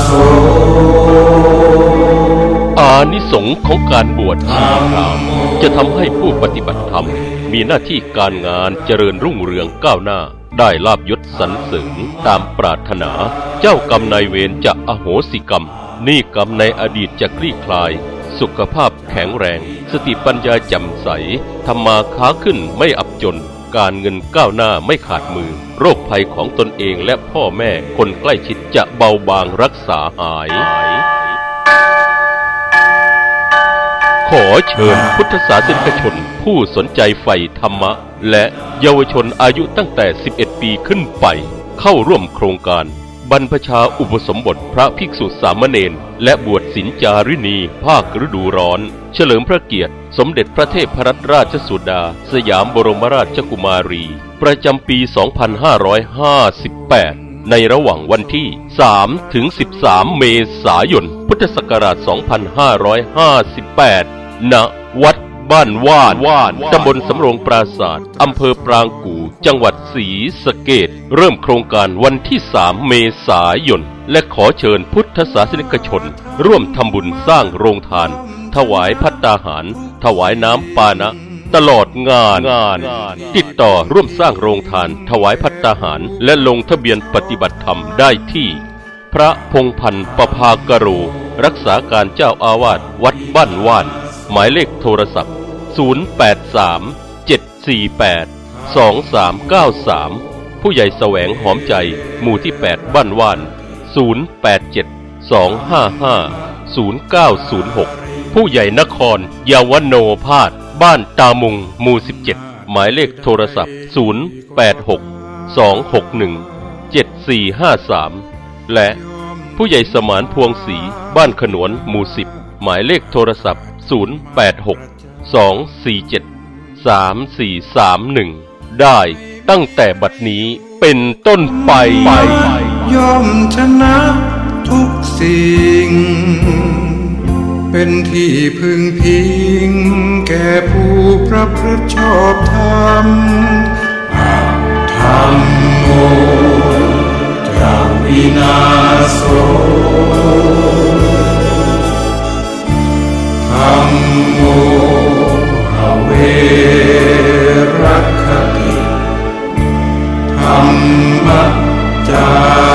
โสอานิสงส์ของการบวชชีพรามจะทำให้ผู้ปฏิบัติธรรม มีหน้าที่การงานเจริญรุ่งเรืองก้าวหน้า ได้ลาบยศสรรเสริญตามปรารถนา เจ้ากรรมนายเวรจะอโหสิกรรมหนี่กรรมในอดีตจะคลี่คลาย สุขภาพแข็งแรง สติปัญญาแจ่มใสทำมาค้าขึ้นไม่อับจน การเงินก้าวหน้าไม่ขาดมือ โรคภัยของตนเองและพ่อแม่คนใกล้ชิดจะเบาบางรักษาหาย ขอเชิญพุทธศาสนิกชน ผู้สนใจใฝ่ธรรมะ และเยาวชนอายุตั้งแต่ 11 ปีขึ้นไป เข้าร่วมโครงการ บรรพชาอุปสมบทพระภิกษุสามเณรและบวชศินจารินีภาคฤดูร้อน เฉลิมพระเกียรติ สมเด็จพระเทพรัตนราชสุดา สยามบรมราชกุมารี ประจำปี 2558 ในระหว่างวันที่ 3 ถึง 13 เมษายน พุทธศักราช 2558 ณ วัด บ้านว่านว่านตำบลสำโรงปราศาสตร์อำเภอปรางกู่ จังหวัดศรีสะเกดเริ่มโครงการวันที่ 3 เมษายน และขอเชิญพุทธศาสนิกชน ร่วมทำบุญสร้างโรงทาน ถวายพัตตาหาร ถวายน้ำปานะตลอดงานงาน ติดต่อร่วมสร้างโรงทาน ถวายพัตตาหาร และลงทะเบียนปฏิบัติธรรมได้ที่ พระพงพันธ์ประภากโรรักษาการเจ้าอาวาสวัดบ้านว่าน หมายเลขโทรศัพท์ 083 748 2393 ผู้ใหญ่แสวงหอมใจ หมู่ที่ 8 บ้านว่าน 087 255 0906 ผู้ใหญ่นครยาวโนพาดบ้านตามุง หมู่ 17 หมายเลขโทรศัพท์ 086 261 7453 และผู้ใหญ่สมานพวงศรีบ้านขนวนหมู่ 10 หมายเลขโทรศัพท์ 086 247 3431 ได้ตั้งแต่บัดนี้เป็นต้นไปย่อมชนะทุกสิ่ง เป็นที่พึงพิง แก่ผู้ประพฤติชอบธรรม Dhamma